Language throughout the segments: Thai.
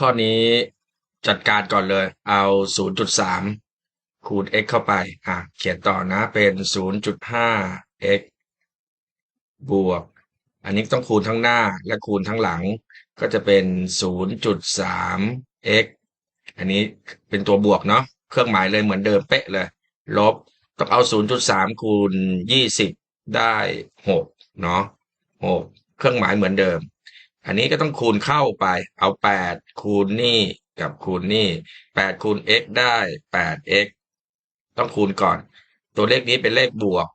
ข้อนี้จัดการก่อนเลย เอา 0.3 คูณ x เข้าไป อะ เขียนต่อนะเป็น 0.5 x บวก อันนี้ต้องคูณทั้งหน้าและคูณทั้งหลัง ก็จะเป็น 0.3 x อันนี้เป็นตัวบวกเนาะ เครื่องหมายเลยเหมือนเดิมเป๊ะเลย ลบ ต้องเอา 0.3 คูณ 20 ได้ 6 เนาะ6เครื่องหมายเหมือนเดิม อันนี้ก็ต้องคูณเข้าไป เอา8คูณนี่กับคูณนี่8คูณ x ได้ 8x ต้องคูณก่อน ตัวเลขนี้เป็นเลขบวก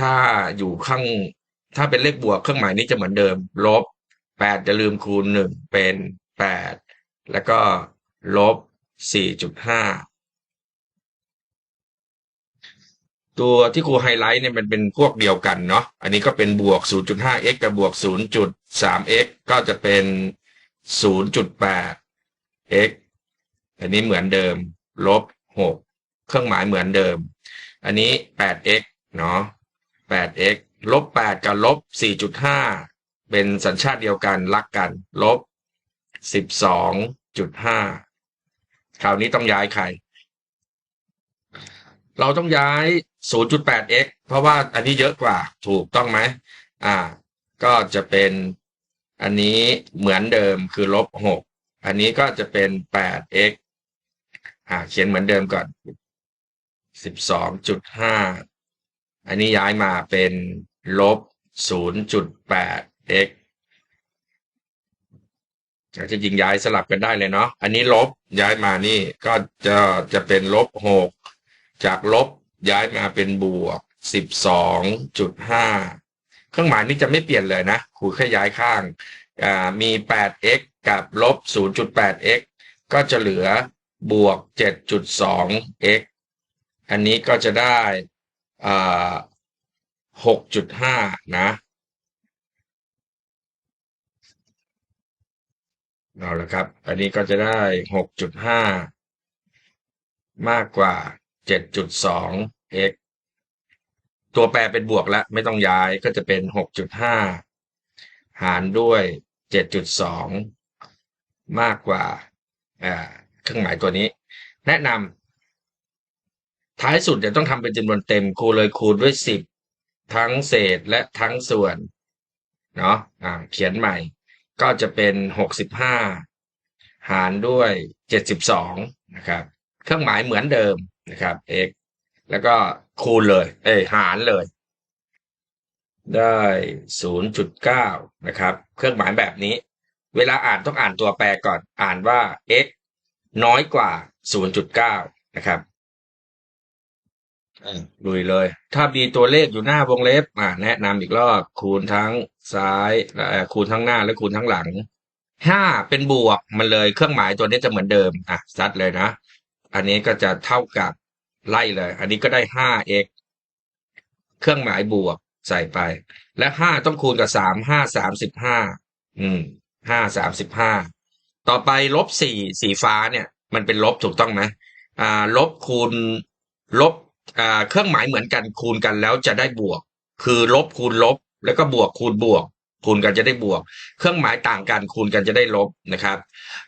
ถ้าอยู่ข้าง ถ้าเป็นเลขบวกเครื่องหมายนี้จะเหมือนเดิม ลบ8จะลืมคูณ1เป็น8แล้วก็ลบ4.5 ตัวที่ครูไฮไลท์เนี่ยมันเป็นพวกเดียวกันเนาะ อันนี้ก็เป็นบวก 0.5x กับบวก 0.3x ก็จะเป็น 0.8x อันนี้เหมือนเดิม ลบ 6 เครื่องหมายเหมือนเดิม อันนี้ 8x เนาะ 8x ลบ 8 กับลบ 4.5 เป็นสัญชาติเดียวกันรักกัน ลบ 12.5 คราวนี้ต้องย้ายใคร เราต้องย้าย 0.8x เพราะว่าอันนี้เยอะกว่าถูกต้องไหมอ่า ก็จะเป็นอันนี้เหมือนเดิมคือลบ6อันนี้ก็จะเป็น 8x อ่าเขียนเหมือนเดิมก่อน 12.5 อันนี้ย้ายมาเป็นลบ 0.8x อาจจะยิงย้ายสลับกันได้เลยเนาะ อันนี้ลบย้ายมานี่ก็จะจะเป็นลบ6จากลบ ย้ายมาเป็นบวก 12.5 เครื่องหมายนี้จะไม่เปลี่ยนเลยนะครูแค่ย้ายข้างมี 8x กับลบ 0.8x ก็จะเหลือบวก 7.2x อันนี้ก็จะได้6.5 นะเอาละครับ อันนี้ก็จะได้ 6.5 มากกว่า 7.2x ตัวแปรเป็นบวกแล้วไม่ต้องย้ายก็จะเป็น6.5หารด้วย7.2มากกว่าเครื่องหมายตัวนี้ แนะนำท้ายสุดจะต้องทำเป็นจำนวนเต็มครูเลยคูณด้วย10ทั้งเศษและทั้งส่วนเนาะอ่าเขียนใหม่ก็จะเป็น65หารด้วย72นะครับ เครื่องหมายเหมือนเดิม นะครับ x แล้วก็คูณเลย เอ้หารเลย ได้ 0.9 นะครับ เครื่องหมายแบบนี้ เวลาอ่านต้องอ่านตัวแปรก่อน อ่านว่า x น้อยกว่า 0.9 นะครับลุยเลย ถ้ามีตัวเลขอยู่หน้าวงเล็บ อ่าแนะนำอีกรอบ คูณทั้งซ้ายคูณทั้งหน้าและคูณทั้งหลังห้าเป็นบวกมันเลยเครื่องหมายตัวนี้จะเหมือนเดิม อะซัดเลยนะ อันนี้ก็จะเท่ากับไล่เลย อันนี้ก็ได้ 5x เครื่องหมายบวกใส่ไป และ 5 ต้องคูณกับ 3 5 35 อืม 5 35 ต่อไปลบ 4 สีฟ้าเนี่ย มันเป็นลบถูกต้องไหมอ่า ลบคูณลบอ่าเครื่องหมายเหมือนกันคูณกันแล้วจะได้บวก คือลบคูณลบ แล้วก็บวกคูณบวก คูณกันจะได้บวก เครื่องหมายต่างกันคูณกันจะได้ลบนะครับ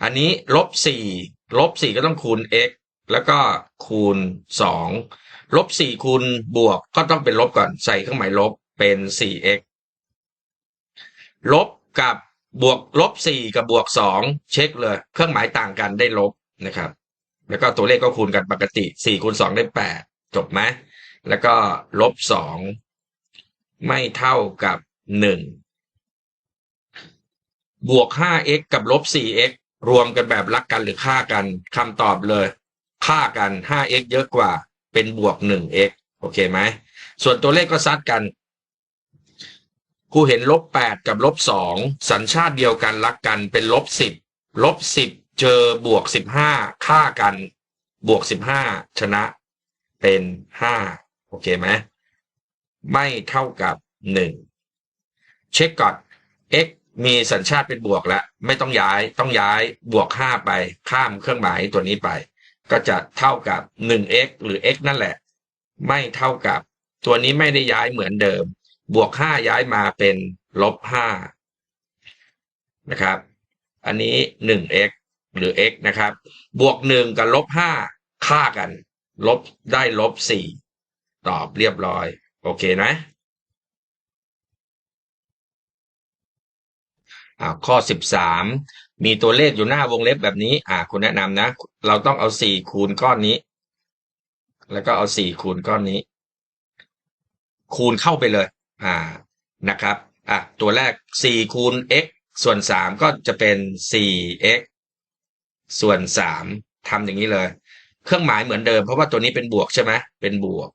อันนี้ลบ4ลบ4ก็ต้องคูณ x แล้วก็คูณสองลบสี่คูณบวกก็ต้องเป็นลบก่อนใส่เครื่องหมายลบเป็นสี่ x ลบกับบวกลบสี่กับบวกสองเช็คเลย เครื่องหมายต่างกันได้ลบนะครับ แล้วก็ตัวเลขก็คูณกันปกติสี่คูณสองได้แปดจบไหมแล้วก็ลบสองไม่เท่ากับหนึ่งบวกห้า x กับลบสี่ x รวมกันแบบรักกันหรือฆ่ากันคำตอบเลย ค่ากัน 5x เยอะกว่า เป็นบวก 1x โอเคไหม ส่วนตัวเลขก็ซัดกัน กูเห็นลบ 8 กับลบ 2 สัญชาติเดียวกันรักกันเป็นลบ 10 ลบ 10 เจอบวก 15 ค่ากัน บวก 15 ชนะ เป็น 5 โอเคไหม ไม่เท่ากับ 1 เช็คก่อน x มีสัญชาติเป็นบวกแล้ว ไม่ต้องย้ายต้องย้ายบวก 5 ไปข้ามเครื่องหมายตัวนี้ไป ก็จะเท่ากับ 1x หรือ x นั่นแหละ ไม่เท่ากับ ตัวนี้ไม่ได้ย้ายเหมือนเดิม บวก 5 ย้ายมาเป็นลบ5นะครับ อันนี้ 1x หรือ x นะครับ บวกหนึ่งกับลบห้าค่ากัน ลบได้ลบสี่ตอบเรียบร้อย โอเคไหมอ่าข้อสิบสา มีตัวเลขอยู่หน้าวงเล็บแบบนี้ อ่า คุณแนะนำนะ เราต้องเอาสี่คูณก้อนนี้ แล้วก็เอาสี่คูณก้อนนี้ คูณเข้าไปเลย อ่านะครับ อะตัวแรกสี่คูณ x ส่วนสามก็จะเป็นสี่ x ส่วนสามทำอย่างนี้เลย เครื่องหมายเหมือนเดิมเพราะว่าตัวนี้เป็นบวกใช่ไหมเป็นบวก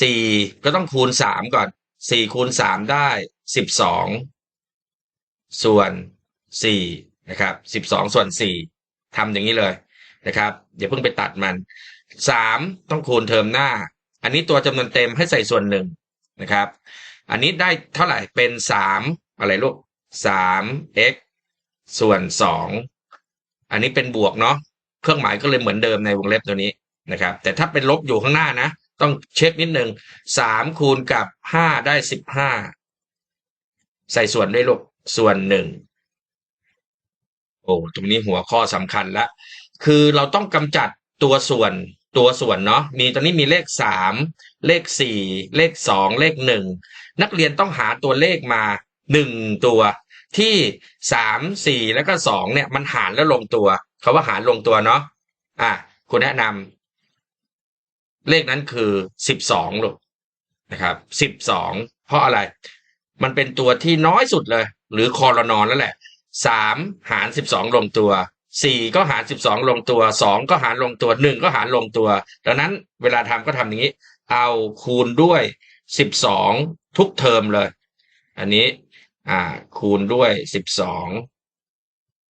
สี่ก็ต้องคูณสามก่อนสี่คูณสามได้สิบสองส่วน สี่นะครับสิบสองส่วนสี่ทำอย่างนี้เลยนะครับอย่าเพิ่งไปตัดมันสามต้องคูณเทอมหน้า อันนี้ตัวจำนวนเต็มให้ใส่ส่วนหนึ่งนะครับ อันนี้ได้เท่าไหร่เป็นสามอะไรลูกสาม x ส่วนสองอันนี้เป็นบวกเนาะเครื่องหมายก็เลยเหมือนเดิมในวงเล็บตัวนี้นะครับ แต่ถ้าเป็นลบอยู่ข้างหน้านะ ต้องเช็คนิดหนึ่งสามคูณกับห้าได้สิบห้าใส่ส่วนด้วยลูกส่วนหนึ่ง โอ้ตรงนี้หัวข้อสำคัญละคือเราต้องกำจัดตัวส่วนตัวส่วนเนาะมีตอนนี้มีเลขสามเลขสี่เลขสองเลขหนึ่งนักเรียนต้องหาตัวเลขมาหนึ่งตัวที่สามสี่แล้วก็สองเนี่ยมันหารแล้วลงตัวเขาว่าหารลงตัวเนาะอะคุณแนะนำเลขนั้นคือสิบสองลูกนะครับสิบสองเพราะอะไร มันเป็นตัวที่น้อยสุดเลย หรือคอรนอนแล้วแหละ สามหารสิบสองลงตัวสี่ก็หารสิบสองลงตัวสองก็หารลงตัวหนึ่งก็หารลงตัว ดังนั้นเวลาทำก็ทำอย่างนี้ เอาคูณด้วยสิบสองทุกเทอมเลย อันนี้อ่าคูณด้วยสิบสอง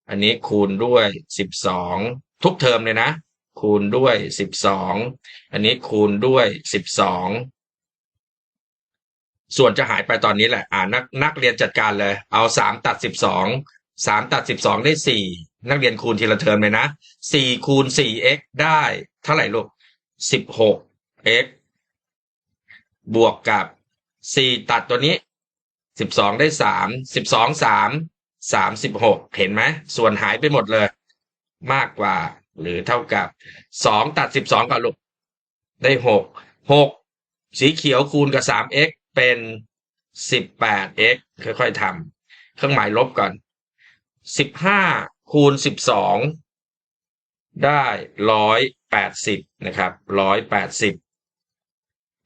อันนี้คูณด้วยสิบสองทุกเทอมเลยนะ คูณด้วยสิบสองอันนี้คูณด้วยสิบสองส่วนจะหายไปตอนนี้แหละ อ่านักนักเรียนจัดการเลย เอาสามตัดสิบสอง สามตัดสิบสองได้สี่นักเรียนคูณทีละเทอมเลยนะสี่คูณสี่ x ได้เท่าไหร่ลูกสิบหก x บวกกับสี่ตัดตัวนี้สิบสองได้สามสิบสองสามสามสิบหกเห็นไหมส่วนหายไปหมดเลย มากกว่า หรือเท่ากับสองตัดสิบสองกับลูกได้หกหกสีเขียวคูณกับสาม x เป็นสิบแปด x ค่อยๆทำเครื่องหมายลบก่อน สิบห้าคูณสิบสองได้ร้อยแปดสิบนะครับร้อยแปดสิบ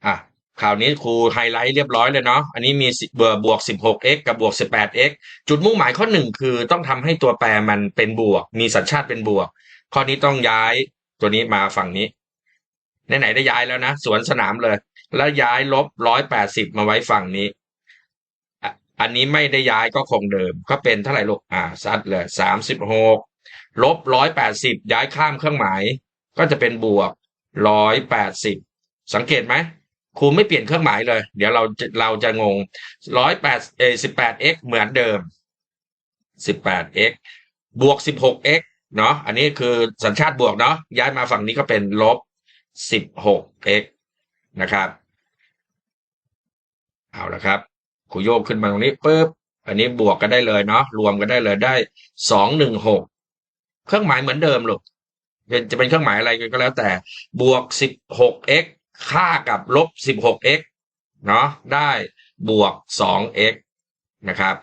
อะคราวนี้ครูไฮไลท์เรียบร้อยเลยเนาะอันนี้มีเบอร์บวก 16x กับบวก 18x จุดมุ่งหมายข้อหนึ่งคือต้องทำให้ตัวแปรมันเป็นบวก มีสัญชาติเป็นบวก ข้อนี้ต้องย้ายตัวนี้มาฝั่งนี้ไหนๆได้ย้ายแล้วนะ สวนสนามเลย แล้วย้ายลบ 180 มาไว้ฝั่งนี้ อันนี้ไม่ได้ย้ายก็คงเดิม ก็เป็นเท่าไหร่ลูกอ่าซัดเลย36ลบ180ย้ายข้ามเครื่องหมาย ก็จะเป็นบวก180สังเกตไหมครูไม่เปลี่ยนเครื่องหมายเลย เดี๋ยวเราเราจะงงร้อยแปดเอสิบแปด x เหมือนเดิมสิบแปด x บวกสิบหก x เนาะอันนี้คือสัญชาติบวกเนาะย้ายมาฝั่งนี้ก็เป็นลบสิบหก x นะครับ เอาละครับ ครูโยกขึ้นมาตรงนี้ปุ๊บอันนี้บวกกันได้เลยเนาะรวมกันได้เลยได้สองหนึ่งหกเครื่องหมายเหมือนเดิมลูกจะเป็นเครื่องหมายอะไรก็แล้วแต่ บวกสิบหก x ค่ากับลบ 16x เนาะได้บวก 2x นะครับ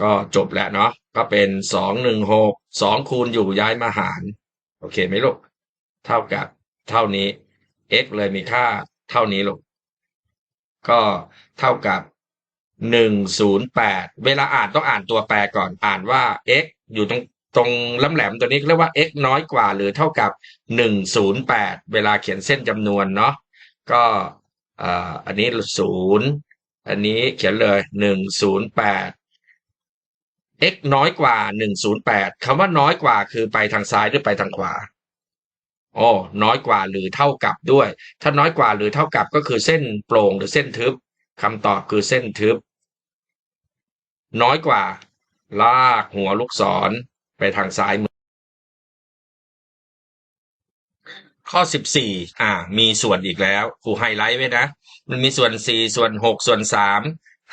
ก็จบแล้วเนาะก็เป็น216 2คูณอยู่ย้ายมาหาร โอเคไหมลูก เท่ากับเท่านี้ x เลยมีค่าเท่านี้ลูก ก็เท่ากับ108เวลาอ่านต้องอ่านตัวแปรก่อนอ่านว่า x อยู่ตรงตรงล้ำแหลมตัวนี้เรียกว่า x น้อยกว่าหรือเท่ากับหนึ่งศูนย์แปดเวลาเขียนเส้นจำนวนเนาะก็อันนี้ศูนย์อันนี้เขียนเลยหนึ่งศูนย์แปด x น้อยกว่าหนึ่งศูนย์แปดคำว่าน้อยกว่าคือไปทางซ้ายหรือไปทางขวา โอ้น้อยกว่าหรือเท่ากับด้วย ถ้าน้อยกว่าหรือเท่ากับก็คือเส้นโปร่งหรือเส้นทึบคำตอบคือเส้นทึบ น้อยกว่า ลากหัวลูกศรไปทางซ้ายมือ ข้อสิบสี่อ่า มีส่วนอีกแล้วครูไฮไลท์ไว้นะ มันมีส่วนสี่ส่วนหกส่วนสาม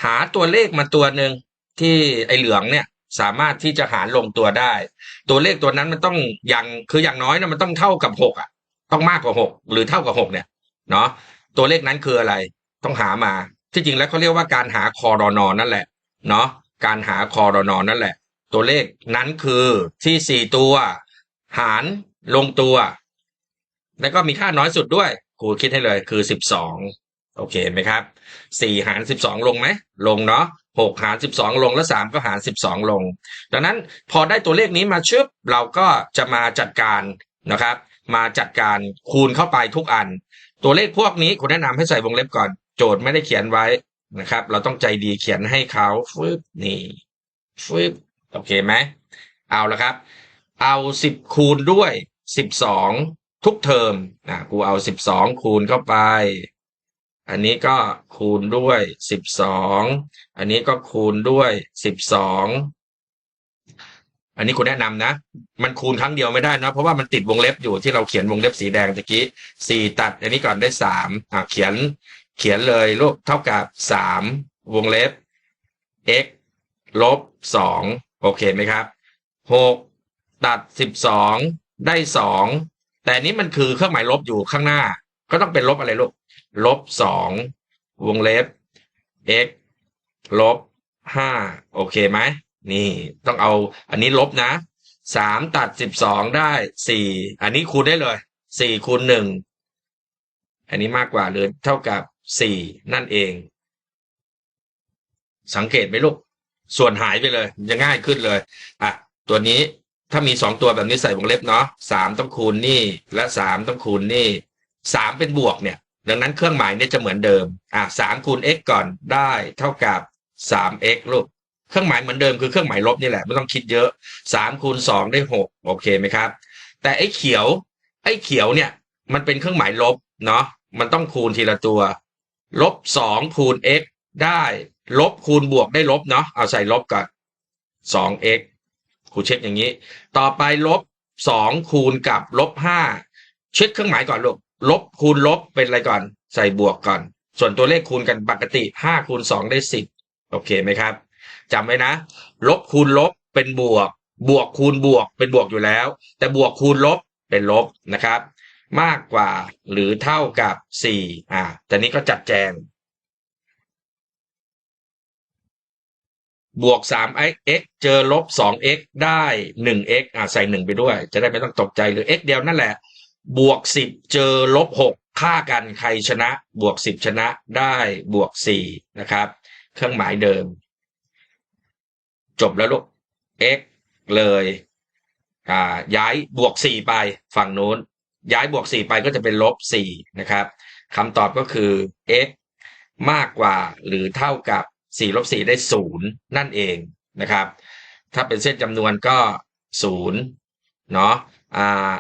หาตัวเลขมาตัวหนึ่งที่ไอเหลืองเนี่ย สามารถที่จะหารลงตัวได้ ตัวเลขตัวนั้นมันต้องอย่างคืออย่างน้อยนะมันต้องเท่ากับหกอะ ต้องมากกว่าหกหรือเท่ากับหกเนี่ยเนาะตัวเลขนั้นคืออะไร ต้องหามา ที่จริงแล้วเขาเรียกว่าการหาคอรอนอนั่นแหละเนาะการหาคอรอนอนั่นแหละ ตัวเลขนั้นคือที่สี่ตัว หารลงตัว แล้วก็มีค่าน้อยสุดด้วยครูคิดให้เลยคือสิบสองโอเคไหมครับสี่หารสิบสองลงไหมลงเนาะ หกหารสิบสองลงแล้วสามก็หารสิบสองลง ดังนั้นพอได้ตัวเลขนี้มาชึบเราก็จะมาจัดการนะครับ มาจัดการคูณเข้าไปทุกอัน ตัวเลขพวกนี้คุณแนะนำให้ใส่วงเล็บก่อน โจทย์ไม่ได้เขียนไว้นะครับ เราต้องใจดีเขียนให้เขาฟึบนี่ฟึบโอเคไหมเอาละครับ เอาสิบคูณด้วยสิบสองทุกเทอมนะกูเอาสิบสองคูณเข้าไป อันนี้ก็คูณด้วยสิบสองอันนี้ก็คูณด้วยสิบสองอันนี้คุณแนะนำนะ มันคูณครั้งเดียวไม่ได้นะ เพราะว่ามันติดวงเล็บอยู่ที่เราเขียนวงเล็บสีแดงตะกี้สี่ตัด อันนี้ก่อนได้สามอะเขียนเขียนเลยลูกเท่ากับสามวงเล็บ x ลบสองโอเคไหมครับหกตัดสิบสองได้สองแต่นี้มันคือเครื่องหมายลบอยู่ข้างหน้า ก็ต้องเป็นลบอะไรลูก ลบสองวงเล็บ x ลบห้าโอเคไหมนี่ต้องเอาอันนี้ลบนะสามตัดสิบสองได้สี่อันนี้คูณได้เลยสี่คูณหนึ่งอันนี้มากกว่าหรือเท่ากับสี่นั่นเอง สังเกตไหมลูก ส่วนหายไปเลยจะง่ายขึ้นเลยอะตัวนี้ถ้ามีสองตัวแบบนี้ใส่วงเล็บเนาะสามต้องคูณนี่ และสามต้องคูณนี่สามเป็นบวกเนี่ย ดังนั้นเครื่องหมายเนี่ยจะเหมือนเดิมอะสามคูณ x ก่อนได้เท่ากับสาม x ลูกเครื่องหมายเหมือนเดิมคือเครื่องหมายลบนี่แหละไม่ต้องคิดเยอะสามคูณสองได้หกโอเคไหมครับ แต่ไอ้เขียว ไอ้เขียวเนี่ย มันเป็นเครื่องหมายลบเนาะมันต้องคูณทีละตัว ลบสองคูณ x ได้ลบคูณบวกได้ลบเนาะเอาใส่ลบก่อนสอง x ครูเช็คอย่างนี้ ต่อไปลบสองคูณกับลบห้าเช็คเครื่องหมายก่อนลูก ลบคูณลบเป็นอะไรก่อน ใส่บวกก่อน ส่วนตัวเลขคูณกันปกติห้าคูณสองได้สิบโอเคไหมครับจำไว้นะ ลบคูณลบเป็นบวก บวกคูณบวกเป็นบวกอยู่แล้ว แต่บวกคูณลบเป็นลบนะครับ มากกว่าหรือเท่ากับสี่อ่าแต่นี้ก็จัดแจง บวกสาม x เจอลบสอง x ได้หนึ่ง x อ่าใส่หนึ่งไปด้วย จะได้ไม่ต้องตกใจหรือ x เดียวนั่นแหละ บวกสิบเจอลบหกค่ากันใครชนะ บวกสิบชนะได้บวกสี่นะครับ เครื่องหมายเดิม จบแล้วลูก x เลยอ่าย้ายบวกสี่ไปฝั่งนู้น ย้ายบวกสี่ไปก็จะเป็นลบสี่นะครับคำตอบก็คือ x มากกว่าหรือเท่ากับสี่ลบสี่ได้ศูนย์นั่นเองนะครับ ถ้าเป็นเส้นจำนวนก็ศูนย์เนาะอ่า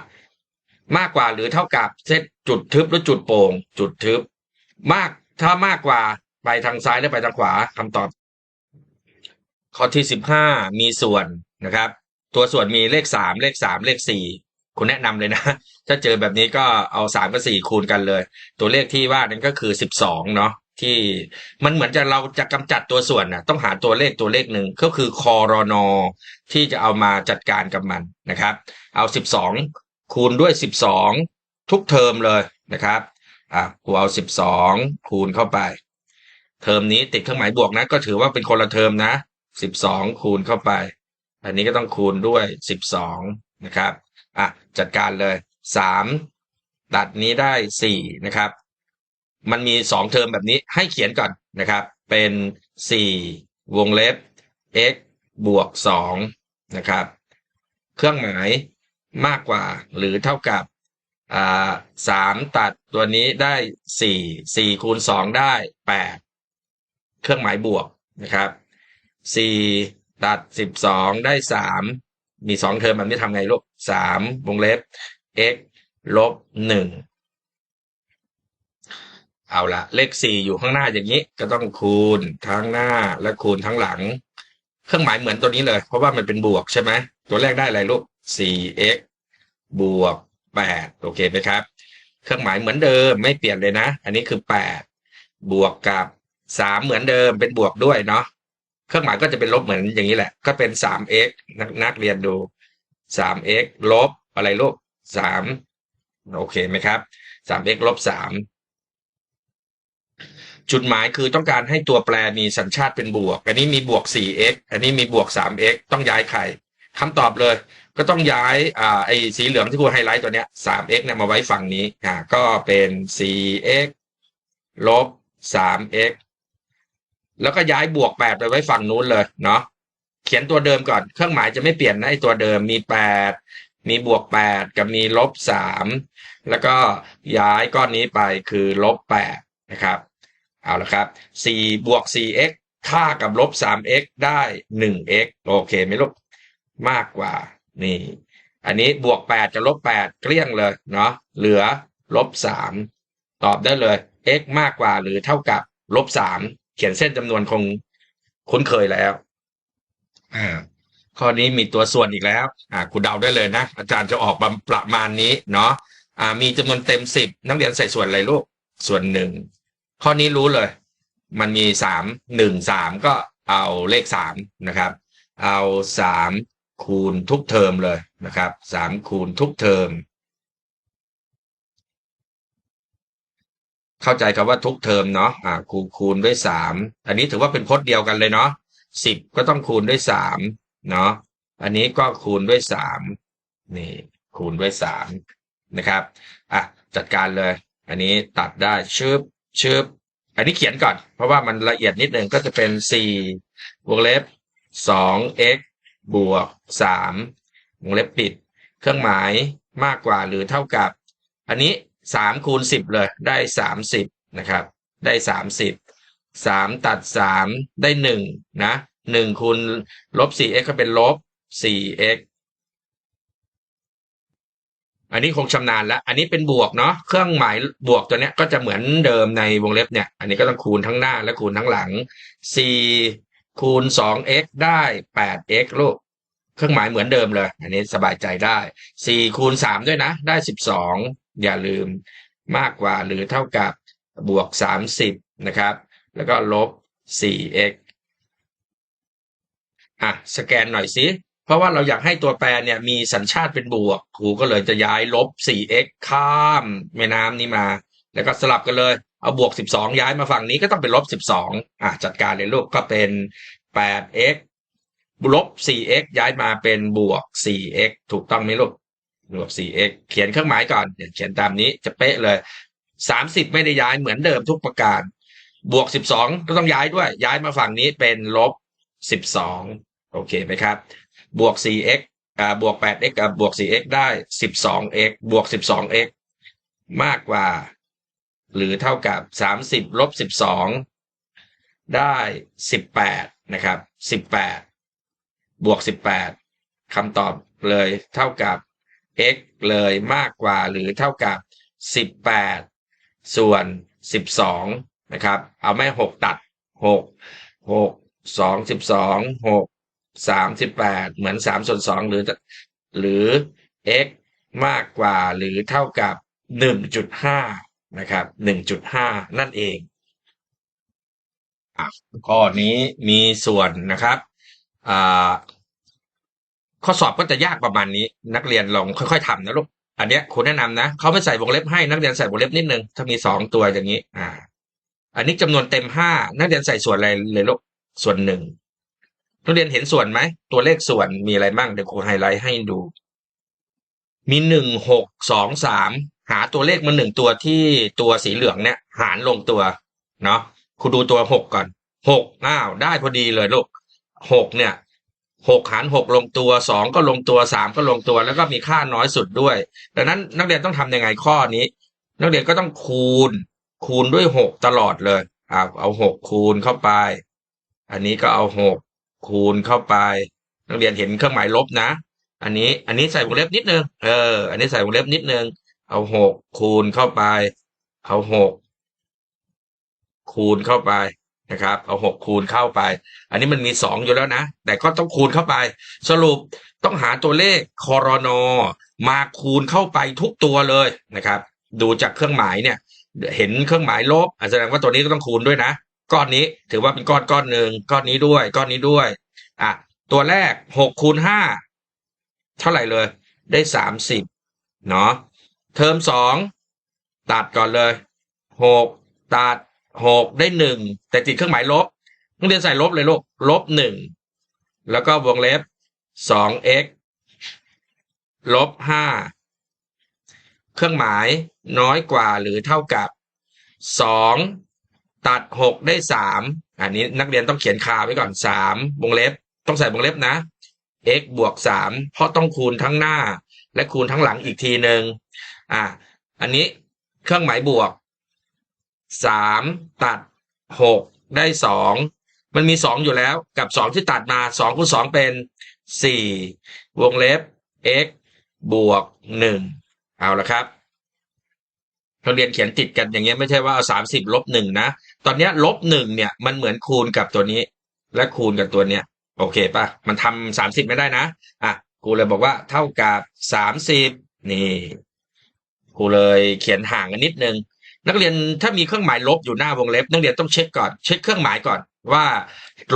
มากกว่าหรือเท่ากับเส้นจุดทึบหรือจุดโป่ง จุดทึบ มากถ้ามากกว่าไปทางซ้ายหรือไปทางขวาคำตอบ ข้อที่สิบห้ามีส่วนนะครับ ตัวส่วนมีเลขสามเลขสามเลขสี่คุณแนะนำเลยนะ ถ้าเจอแบบนี้ก็เอาสามกับสี่คูณกันเลย ตัวเลขที่ว่านั้นก็คือสิบสองเนาะที่มันเหมือนจะเราจะกำจัดตัวส่วนนะต้องหาตัวเลขตัวเลขหนึ่งก็คือคอรอนอที่จะเอามาจัดการกับมันนะครับ เอาสิบสอง คูณด้วยสิบสองทุกเทอมเลยนะครับอะกูเอาสิบสองคูณเข้าไป เทอมนี้ติดเครื่องหมายบวกนะ ก็ถือว่าเป็นคนละเทอมนะสิบสองคูณเข้าไป อันนี้ก็ต้องคูณด้วยสิบสองนะครับอะจัดการเลยสามตัดนี้ได้สี่นะครับ มันมีสองเทอมแบบนี้ให้เขียนก่อนนะครับ เป็นสี่วงเล็บ x บวกสองนะครับ เครื่องหมาย มากกว่าหรือเท่ากับสามตัดตัวนี้ได้สี่สี่คูณสองได้แปดเครื่องหมายบวกนะครับสี่ตัดสิบสองได้สามมีสองเทอมแบบนี้ทำไงลูกสามวงเล็บ x ลบหนึ่งเอาละเลขสี่อยู่ข้างหน้าอย่างนี้ ก็ต้องคูณทั้งหน้าและคูณทั้งหลัง เครื่องหมายเหมือนตัวนี้เลย เพราะว่ามันเป็นบวกใช่ไหมตัวแรกได้อะไรลูกสี่ x บวกแปดโอเคไหมครับ เครื่องหมายเหมือนเดิมไม่เปลี่ยนเลยนะ อันนี้คือแปดบวกกับสามเหมือนเดิมเป็นบวกด้วยเนาะเครื่องหมายก็จะเป็นลบเหมือนอย่างนี้แหละ ก็เป็นสาม x นักนักเรียนดูสาม x ลบอะไรลูกสามโอเคไหมครับสาม x ลบสามจุดหมายคือต้องการให้ตัวแปรมีสัญชาติเป็นบวก อันนี้มีบวก 4x อันนี้มีบวก 3x ต้องย้ายใครคำตอบเลย ก็ต้องย้ายอ่าไอ้สีเหลืองที่ครูไฮไลท์ตัวเนี้ย 3x เนี่ยมาไว้ฝั่งนี้อ่าก็เป็น 4x ลบ 3x แล้วก็ย้ายบวก 8 ไปไว้ฝั่งนู้นเลยเนาะเขียนตัวเดิมก่อน เครื่องหมายจะไม่เปลี่ยนนะไอ้ตัวเดิมมี 8 มีบวก 8 กับมีลบ 3 แล้วก็ย้ายก้อนนี้ไปคือลบ 8 นะครับ เอาละครับ 4 บวก 4x ค่ากับลบ 3x ได้ 1x โอเคไหมลูกมากกว่า นี่ อันนี้บวก8กับลบ8เกลี้ยงเลยเนาะเหลือลบ3ตอบได้เลย x มากกว่าหรือเท่ากับลบ3เขียนเส้นจำนวนคงคุ้นเคยแล้วอ่าข้อนี้มีตัวส่วนอีกแล้ว อ่าคุณเดาได้เลยนะ อาจารย์จะออกมาประมาณนี้เนาะอ่า มีจำนวนเต็ม10นักเรียนใส่ส่วนอะไรลูก ส่วนหนึ่งข้อนี้รู้เลย มันมีสามหนึ่งสามก็เอาเลขสามนะครับ เอาสาม คูณทุกเทอมเลยนะครับสามคูณทุกเทอม เข้าใจคำว่าทุกเทอมเนาะอ่าคูณคูณด้วยสามอันนี้ถือว่าเป็นพจน์เดียวกันเลยเนาะสิบก็ต้องคูณด้วยสามเนาะอันนี้ก็คูณด้วยสามนี่คูณด้วยสามนะครับอะจัดการเลย อันนี้ตัดได้ชึบชึบอันนี้เขียนก่อน เพราะว่ามันละเอียดนิดหนึ่งก็จะเป็นสี่วงเล็บสอง x บวกสามวงเล็บปิด เครื่องหมายมากกว่าหรือเท่ากับ อันนี้สามคูณสิบเลยได้สามสิบนะครับ ได้สามสิบสามตัดสามได้หนึ่งนะหนึ่งคูณลบสี่ x ก็เป็นลบสี่ x อันนี้คงชำนาญแล้ว อันนี้เป็นบวกเนาะ เครื่องหมายบวกตัวเนี้ยก็จะเหมือนเดิมในวงเล็บเนี่ย อันนี้ก็ต้องคูณทั้งหน้าและคูณทั้งหลัง4 คูณ 2x ได้ 8x ลูก เครื่องหมายเหมือนเดิมเลย อันนี้สบายใจได้ 4 คูณ 3 ด้วยนะ ได้ 12 อย่าลืมมากกว่าหรือเท่ากับบวก 30 นะครับ แล้วก็ลบ 4x อะ สแกนหน่อยสิ เพราะว่าเราอยากให้ตัวแปรเนี่ยมีสัญชาติเป็นบวก ครูก็เลยจะย้ายลบ 4x ข้ามแม่น้ำนี้มา แล้วก็สลับกันเลย เอาบวก 12 ย้ายมาฝั่งนี้ก็ต้องเป็นลบ 12อะจัดการเลยลูกก็เป็น 8x ลบ 4x ย้ายมาเป็นบวก 4x ถูกต้องไหมลูกบวก 4x เขียนเครื่องหมายก่อนเดี๋ยวเขียนตามนี้จะเป๊ะเลย 30 ไม่ได้ย้ายเหมือนเดิมทุกประการ บวก 12 ก็ต้องย้ายด้วย ย้ายมาฝั่งนี้เป็นลบ 12 โอเคไหมครับ บวก 4x อ่าบวก 8x กับบวก 4x ได้ 12x บวก 12x มากกว่า หรือเท่ากับ 30ลบ12 ได้ 18 นะครับ 18 บวก 18คำตอบเลยเท่ากับ x เลยมากกว่าหรือเท่ากับ 18 ส่วน 12 นะครับ เอาแม่ 6 ตัด 6 6 2 12 6สามสิบแปดเหมือนสามส่วนสองหรือ หรือ x มากกว่าหรือเท่ากับห นะครับหนึ่งจุดห้านั่นเองอะข้อนี้มีส่วนนะครับอ่าข้อสอบก็จะยากประมาณนี้ นักเรียนลองค่อยๆทำนะลูกอันเนี้ยคุณแนะนำนะเขาไม่ใส่วงเล็บให้นักเรียนใส่วงเล็บนิดนึงถ้ามีสองตัวอย่างนี้ อ่า อันนี้จำนวนเต็มห้านักเรียนใส่ส่วนอะไรเลยลูกส่วนหนึ่งนักเรียนเห็นส่วนไหมตัวเลขส่วนมีอะไรบ้างเดี๋ยวครูไฮไลท์ให้ดู มีหนึ่งหกสองสาม หาตัวเลขมาหนึ่งตัวที่ตัวสีเหลืองเนี่ยหารลงตัวเนาะครูดูตัวหกก่อนหกอ้าวได้พอดีเลยลูกหกเนี่ยหกหารหกลงตัวสองก็ลงตัวสามก็ลงตัว แล้วก็มีค่าน้อยสุดด้วยดังนั้นนักเรียนต้องทำยังไงข้อนี้ นักเรียนก็ต้องคูณ คูณด้วยหกตลอดเลยอ่าเอาหกคูณเข้าไป อันนี้ก็เอาหกคูณเข้าไป นักเรียนเห็นเครื่องหมายลบนะ อันนี้ อันนี้ใส่วงเล็บนิดนึงเออ อันนี้ใส่วงเล็บนิดนึง เอาหกคูณเข้าไป เอาหกคูณเข้าไปนะครับ เอาหกคูณเข้าไป อันนี้มันมีสองอยู่แล้วนะ แต่ก็ต้องคูณเข้าไป สรุปต้องหาตัวเลขคอรนอมาคูณเข้าไปทุกตัวเลยนะครับ ดูจากเครื่องหมายเนี่ย เห็นเครื่องหมายลบแสดงว่าตัวนี้ก็ต้องคูณด้วยนะ ก้อนนี้ถือว่าเป็นก้อนก้อนหนึ่งก้อนนี้ด้วย ก้อนนี้ด้วยอะตัวแรกหกคูณห้าเท่าไหร่เลย ได้สามสิบเนาะ เทอมสองตัดก่อนเลยหกตัดหกได้หนึ่งแต่ติดเครื่องหมายลบนักเรียนใส่ลบเลยลูกลบหนึ่งแล้วก็วงเล็บสอง x ลบห้าเครื่องหมายน้อยกว่าหรือเท่ากับสองตัดหกได้สามอันนี้นักเรียนต้องเขียนคาไว้ก่อนสามวงเล็บ ต้องใส่วงเล็บนะ x บวกสามเพราะต้องคูณทั้งหน้า และคูณทั้งหลังอีกทีหนึ่ง อะอันนี้เครื่องหมายบวกสามตัดหกได้สองมันมีสองอยู่แล้วกับสองที่ตัดมาสองคูณสองเป็นสี่วงเล็บ x บวกหนึ่งเอาละครับเราเรียนเขียนติดกันอย่างเงี้ยไม่ใช่ว่าเอาสามสิบลบหนึ่งนะ ตอนเนี้ยลบหนึ่งเนี่ยมันเหมือนคูณกับตัวนี้ และคูณกับตัวเนี้ยโอเคป่ะมันทำสามสิบไม่ได้นะ อะ กูเลยบอกว่าเท่ากับสามสิบนี่ กูเลยเขียนห่างกันนิดนึง นักเรียนถ้ามีเครื่องหมายลบอยู่หน้าวงเล็บ นักเรียนต้องเช็คก่อน เช็คเครื่องหมายก่อนว่า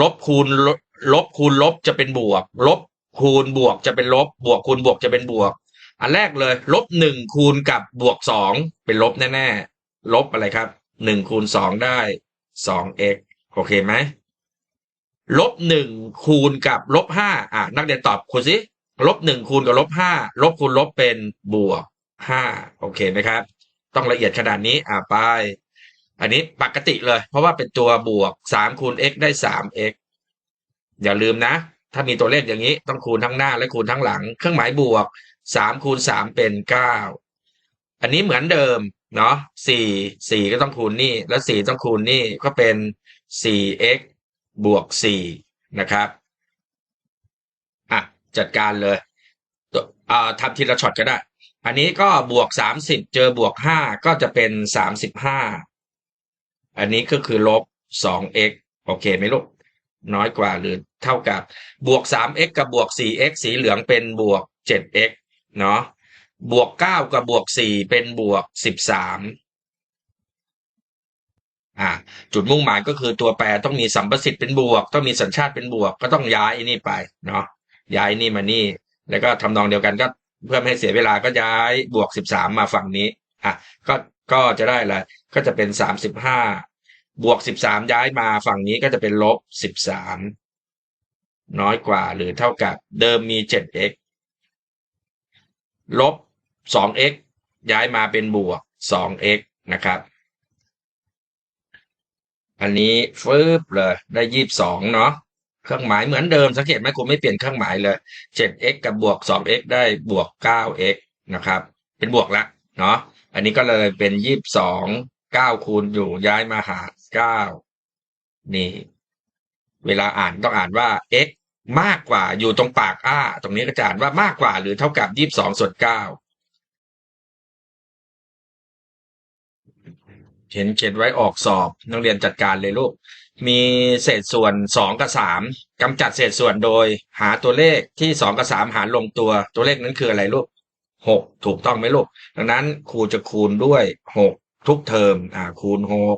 ลบคูณลบลบคูณลบจะเป็นบวก ลบคูณบวกจะเป็นลบ บวกคูณบวกจะเป็นบวก อันแรกเลย ลบหนึ่งคูณกับบวกสองเป็นลบแน่ๆลบอะไรครับหนึ่งคูณสองได้สอง x โอเคไหมลบหนึ่งคูณกับลบห้าอะนักเรียนตอบคุณสิลบหนึ่งคูณกับลบห้าลบคูณลบเป็นบวก ห้าโอเคไหมครับ ต้องละเอียดขนาดนี้อะไป อันนี้ปกติเลย เพราะว่าเป็นตัวบวกสามคูณ x ได้สาม x อย่าลืมนะ ถ้ามีตัวเลขอย่างนี้ต้องคูณทั้งหน้าและคูณทั้งหลัง เครื่องหมายบวกสามคูณสามเป็นเก้าอันนี้เหมือนเดิมเนาะสี่สี่ก็ต้องคูณนี่ แล้วสี่ต้องคูณนี่ก็เป็นสี่ x บวกสี่นะครับอะจัดการเลยอ่าทำทีละช็อตก็ได้ อันนี้ก็บวกสามสิบเจอบวกห้าก็จะเป็นสามสิบห้าอันนี้ก็คือลบสอง x โอเคไหมลูกน้อยกว่าหรือเท่ากับบวกสาม x กับบวกสี่ x สีเหลืองเป็นบวกเจ็ด x เนาะบวกเก้ากับบวกสี่เป็นบวกสิบสามอ่าจุดมุ่งหมายก็คือตัวแปรต้องมีสัมประสิทธิ์เป็นบวก ต้องมีสัญชาติเป็นบวก ก็ต้องย้ายนี่ไปเนาะย้ายนี่มานี่ แล้วก็ทำนองเดียวกันก็ เพื่อไม่ให้เสียเวลาก็ย้ายบวกสิบสามมาฝั่งนี้อะก็ก็จะได้ละก็จะเป็นสามสิบห้าบวกสิบสามย้ายมาฝั่งนี้ก็จะเป็นลบสิบสามน้อยกว่าหรือเท่ากับเดิมมีเจ็ด x ลบสอง x ย้ายมาเป็นบวกสอง x นะครับ อันนี้ฟืบเลยได้ยี่บสองเนาะ เครื่องหมายเหมือนเดิมสังเกตไหมคุณไม่เปลี่ยนเครื่องหมายเลยเจ็ด x กับบวกสอง x ได้บวกเก้า x นะครับ เป็นบวกละเนาะอันนี้ก็เลยเป็นยี่บสองเก้าคูณอยู่ย้ายมาหาเก้านี่ เวลาอ่านต้องอ่านว่า x มากกว่าอยู่ตรงปากอ้า ตรงนี้ก็จะอ่านว่ามากกว่าหรือเท่ากับยี่บสองส่วนเก้าเขียนเขียนไว้ออกสอบนักเรียนจัดการเลยลูก มีเศษส่วนสองกับสามกำจัดเศษส่วนโดย หาตัวเลขที่สองกับสามหารลงตัว ตัวเลขนั้นคืออะไรลูกหกถูกต้องไหมลูก ดังนั้นครูจะคูณด้วยหกทุกเทอมอ่าคูณหก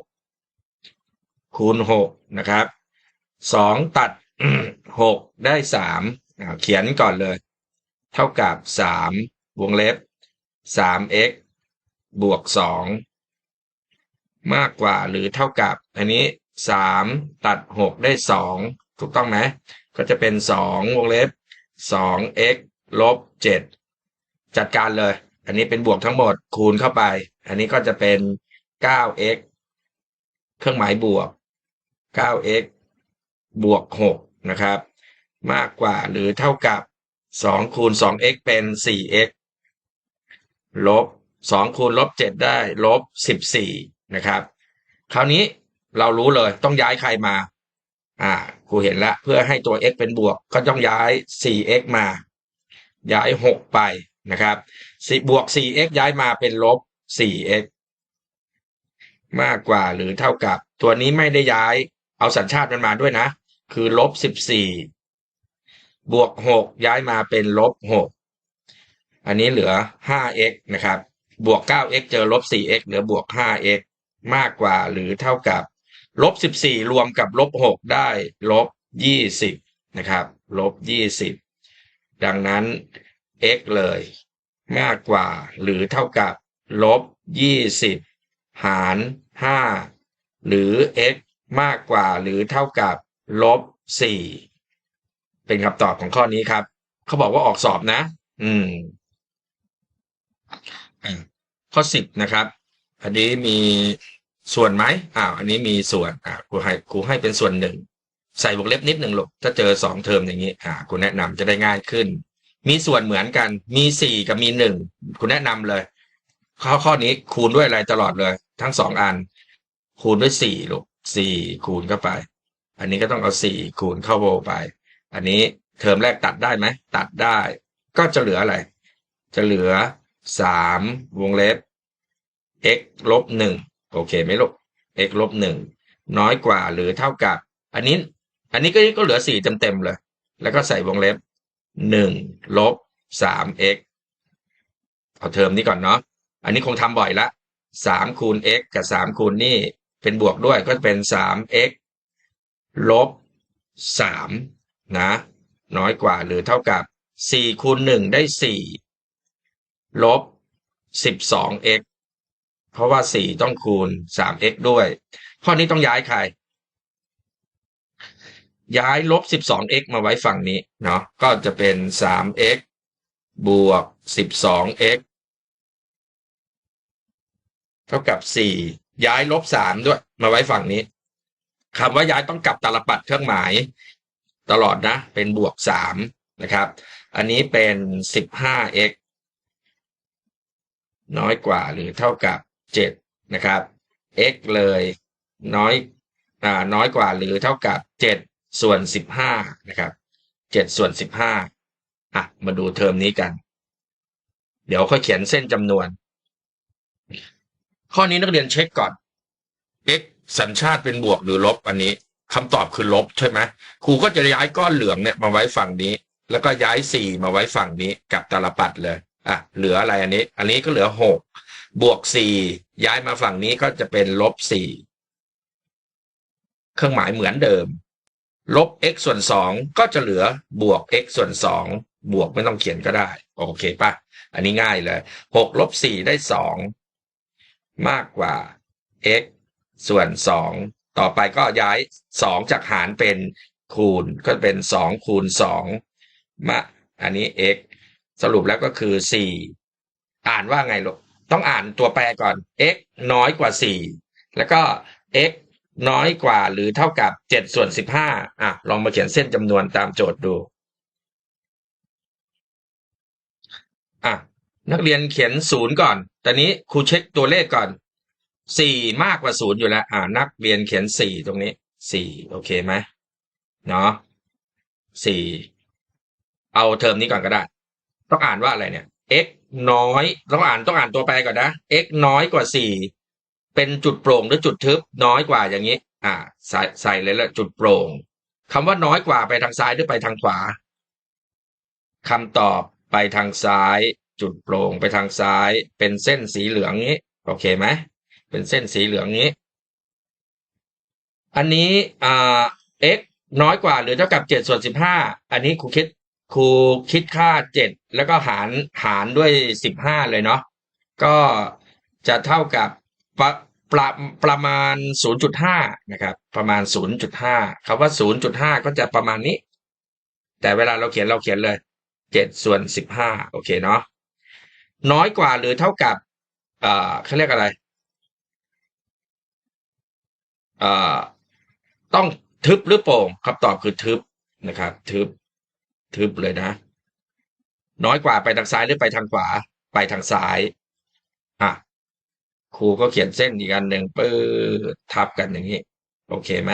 คูณหกนะครับสองตัดหกได้สามเขียนก่อนเลย เท่ากับสามวงเล็บสาม x บวกสองมากกว่าหรือเท่ากับอันนี้ สามตัดหกได้สองถูกต้องไหมก็จะเป็นสองวงเล็บสอง x ลบเจ็ดจัดการเลย อันนี้เป็นบวกทั้งหมดคูณเข้าไป อันนี้ก็จะเป็นเก้า x เครื่องหมายบวกเก้า x บวกหกนะครับ มากกว่าหรือเท่ากับสองคูณสอง x เป็นสี่ x ลบสองคูณลบเจ็ดได้ลบสิบสี่นะครับ คราวนี้ เรารู้เลย ต้องย้ายใครมา อ่าครูเห็นแล้วเพื่อให้ตัว x เป็นบวก ก็ต้องย้าย 4x มา ย้าย 6 ไปนะครับ4บวก 4x ย้ายมาเป็นลบ 4x มากกว่าหรือเท่ากับ ตัวนี้ไม่ได้ย้ายเอาสัญชาติมันมาด้วยนะ คือลบ 14 บวก 6 ย้ายมาเป็นลบ 6 อันนี้เหลือ 5x นะครับ บวก 9x เจอลบ 4x เหลือบวก 5x มากกว่าหรือเท่ากับ ลบสิบสี่รวมกับลบหกได้ลบยี่สิบนะครับลบยี่สิบดังนั้น x เลยมากกว่าหรือเท่ากับลบยี่สิบหารห้าหรือ x มากกว่าหรือเท่ากับลบสี่เป็นคำตอบของข้อนี้ครับ เขาบอกว่าออกสอบนะ อืมอะข้อสิบนะครับ อันนี้มี ส่วนไหมอ้าวอันนี้มีส่วนอ่าครูให้ครูให้เป็นส่วนหนึ่ง ใส่วงเล็บนิดหนึ่งหลกถ้าเจอสองเทอมอย่างนี้อ่าครูแนะนำจะได้ง่ายขึ้น มีส่วนเหมือนกัน มีสี่กับมีหนึ่งครูแนะนำเลย ข้อข้อนี้คูณด้วยอะไรตลอดเลย ทั้งสองอัน คูณด้วยสี่ลูกสี่คูณเข้าไป อันนี้ก็ต้องเอาสี่คูณเข้าโบไป อันนี้เทอมแรกตัดได้ไหมตัดได้ ก็จะเหลืออะไร จะเหลือสามวงเล็บ x ลบหนึ่ง โอเคไหมลูก x ลบหนึ่งน้อยกว่าหรือเท่ากับ อันนี้ อันนี้ก็ก็เหลือสี่เต็มๆเลย แล้วก็ใส่วงเล็บหนึ่งลบสาม x เอาเทอมนี้ก่อนเนาะอันนี้คงทำบ่อยละสามคูณ x กับสามคูณนี่เป็นบวกด้วยก็จะเป็นสาม x ลบสามนะ น้อยกว่าหรือเท่ากับสี่คูณหนึ่งได้สี่ลบสิบสอง x เพราะว่าสี่ต้องคูณสาม x ด้วย ข้อนี้ต้องย้ายใคร ย้ายลบสิบสอง x มาไว้ฝั่งนี้เนาะก็จะเป็นสาม x บวกสิบสอง x เท่ากับสี่ย้ายลบสามด้วย มาไว้ฝั่งนี้คำว่าย้ายต้องกลับตลปัดเครื่องหมาย ตลอดนะ เป็นบวกสามนะครับ อันนี้เป็นสิบห้า x น้อยกว่าหรือเท่ากับ เจ็ดนะครับ x เลยน้อยอน้อยกว่าหรือเท่ากับเจ็ดส่วนสิบห้านะครับเจ็ดส่วนสิบห้าอะมาดูเทอมนี้กัน เดี๋ยวค่อยเขียนเส้นจำนวน ข้อนี้นักเรียนเช็คก่อน x สัญชาติเป็นบวกหรือลบอันนี้คำตอบคือลบใช่ไหมครูก็จะย้ายก้อนเหลืองเนี่ยมาไว้ฝั่งนี้ แล้วก็ย้ายสีมาไว้ฝั่งนี้กับตาลปัดเลยอะเหลืออะไรอันนี้ อันนี้ก็เหลือหก บวกสี่ย้ายมาฝั่งนี้ก็จะเป็นลบสี่เครื่องหมายเหมือนเดิม ลบ x ส่วนสองก็จะเหลือบวก x ส่วนสองบวกไม่ต้องเขียนก็ได้ โอเคปะอันนี้ง่ายเลยหกลบสี่ได้สองมากกว่า x ส่วนสองต่อไปก็ย้ายสองจากหารเป็นคูณก็เป็นสองคูณสองมาอันนี้ x สรุปแล้วก็คือสี่อ่านว่าไงลูก ต้องอ่านตัวแปรก่อน x น้อยกว่าสี่แล้วก็ x น้อยกว่าหรือเท่ากับเจ็ดส่วนสิบห้าอะ ลองมาเขียนเส้นจำนวนตามโจทย์ดู อะ นักเรียนเขียนศูนย์ก่อน ตอนนี้ครูเช็คตัวเลขก่อนสี่มากกว่าศูนย์อยู่แล้ว อ่านักเรียนเขียนสี่ตรงนี้สี่โอเคไหมเนาะสี่เอาเทอมนี้ก่อนก็ได้ ต้องอ่านว่าอะไรเนี่ย x น้อยต้องอ่านต้องอ่านตัวแปรก่อนนะ x น้อยกว่าสี่เป็นจุดโปร่งหรือจุดทึบน้อยกว่าอย่างนี้ อ่า ใส่ใส่เลยละจุดโปร่งคำว่าน้อยกว่าไปทางซ้ายหรือไปทางขวาคำตอบไปทางซ้าย จุดโปร่งไปทางซ้าย เป็นเส้นสีเหลืองนี้โอเคไหมเป็นเส้นสีเหลืองนี้ อันนี้อ่า x น้อยกว่าหรือเท่ากับเจ็ดส่วนสิบห้าอันนี้ครูคิด ครูคิดค่าเจ็ดแล้วก็หารหารด้วยสิบห้าเลยเนาะก็จะเท่ากับประประประมาณศูนย์จุดห้านะครับ ประมาณศูนย์จุดห้าคำว่าศูนย์จุดห้าก็จะประมาณนี้ แต่เวลาเราเขียนเราเขียนเลยเจ็ดส่วนสิบห้าโอเคเนาะน้อยกว่าหรือเท่ากับเอ่อเขาเรียกอะไรเอ่อต้องทึบหรือโป่งคำตอบคือทึบนะครับ ทึบ ทึบเลยนะ น้อยกว่าไปทางซ้ายหรือไปทางขวา ไปทางซ้าย อะ ครูก็เขียนเส้นอีกอันหนึ่งปื้อทับกันอย่างนี้ โอเคไหม